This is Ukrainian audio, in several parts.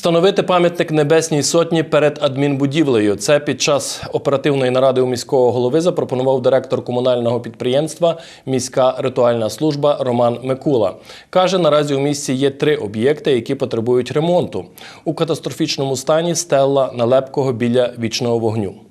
Встановити пам'ятник Небесній Сотні перед адмінбудівлею. Це під час оперативної наради у міського голови запропонував директор комунального підприємства Міська ритуальна служба Роман Микула. Каже, наразі у місті є три об'єкти, які потребують ремонту. У катастрофічному стані стелла Налепкого біля вічного вогню.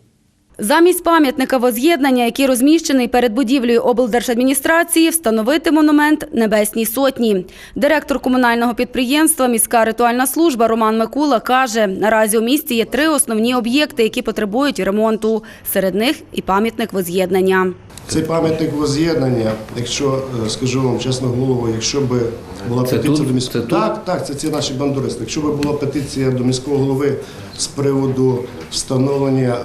Замість пам'ятника воз'єднання, який розміщений перед будівлею облдержадміністрації, встановити монумент Небесній Сотні. Директор комунального підприємства Міська ритуальна служба Роман Микула каже, наразі у місті є три основні об'єкти, які потребують ремонту. Серед них і пам'ятник воз'єднання. Цей пам'ятник воз'єднання, якщо е, скажу вам чесно голову, якщо б була Це петиція тут? до міського Це тут? так, так, це ці наші бандуристи. Якщо б була петиція до міського голови з приводу встановлення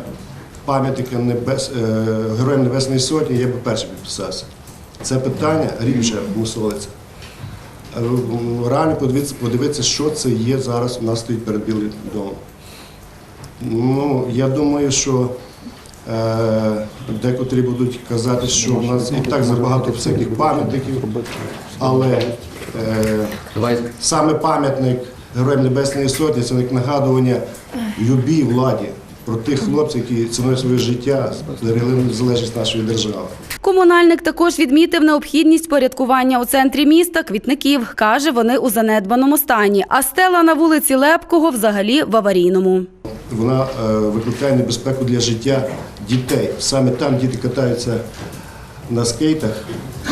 пам'ятника небес е, Героям Небесної Сотні, я б перший підписався. Це питання рік вже мусолиться. Е, Реально подивитися, подивитися, що це є зараз у нас стоїть перед Білим домом. Ну, я думаю, що е, декотрі будуть казати, що в нас і так забагато всяких пам'ятників, але е, саме пам'ятник Героям Небесної Сотні це як нагадування любій владі про тих хлопців, які ціною своє життя зберегли незалежність нашої держави. Комунальник також відмітив необхідність порядкування у центрі міста квітників. Каже, вони у занедбаному стані. А стела на вулиці Лепкого взагалі в аварійному. Вона е, викликає небезпеку для життя дітей. Саме там діти катаються на скейтах,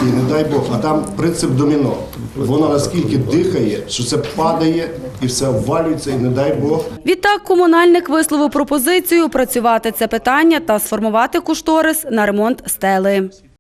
і не дай Бог, а там принцип доміно. Вона наскільки дихає, що це падає і все обвалюється, і не дай Бог. Відтак комунальник висловив пропозицію працювати це питання та сформувати кошторис на ремонт стели.